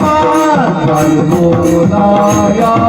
만 걸고 나야